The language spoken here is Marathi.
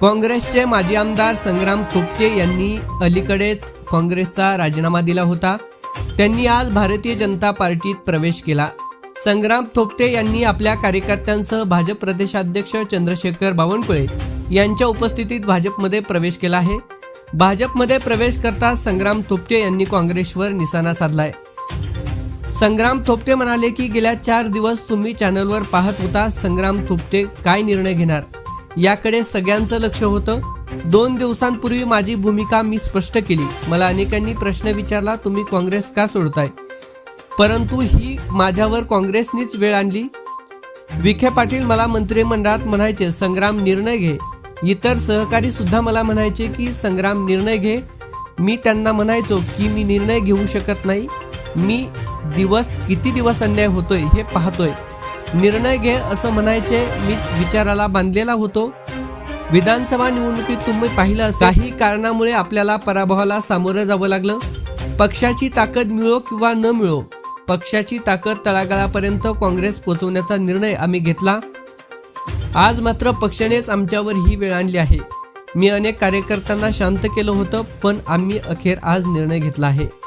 काँग्रेसचे माजी आमदार संग्राम थोपटे यांनी अलीकडेच काँग्रेसचा राजीनामा दिला होता. त्यांनी आज भारतीय जनता पार्टीत प्रवेश केला. संग्राम थोपटे यांनी आपल्या कार्यकर्त्यांसह भाजप प्रदेशाध्यक्ष चंद्रशेखर बावनकुळे यांच्या उपस्थितीत भाजपमध्ये प्रवेश केला आहे. भाजपमध्ये प्रवेश करता संग्राम थोपटे यांनी काँग्रेसवर निशाणा साधलाय. संग्राम थोपटे म्हणाले की गेल्या चार दिवस तुम्ही चॅनलवर पाहत होता संग्राम थोपटे काय निर्णय घेणार? याकडे सगळ्यांचं लक्ष होतं. दोन दिवसांपूर्वी माझी भूमिका मी स्पष्ट केली. मला अनेकांनी प्रश्न विचारला तुम्ही काँग्रेस का सोडताय? परंतु ही माझ्यावर काँग्रेसनीच वेळ आणली. विखे पाटील मला मंत्रिमंडळात म्हणायचे संग्राम निर्णय घे. इतर सहकारी सुद्धा मला म्हणायचे की संग्राम निर्णय घे. मी त्यांना म्हणायचो की मी निर्णय घेऊ शकत नाही. मी दिवस किती दिवस अन्याय होतोय हे पाहतोय. निर्णय घे असं म्हणायचे मी विचाराला बांधलेला होतो. विधानसभा निवडणुकीत तुम्ही पाहिलं काही कारणामुळे आपल्याला पराभवाला सामोरं जावं लागलं. पक्षाची ताकद मिळो किंवा न मिळो पक्षाची ताकद तळागाळापर्यंत काँग्रेस पोहोचवण्याचा निर्णय आम्ही घेतला. आज मात्र पक्षानेच आमच्यावर ही वेळ आणली आहे. मी अनेक कार्यकर्त्यांना शांत केलं होतं पण आम्ही अखेर आज निर्णय घेतला आहे.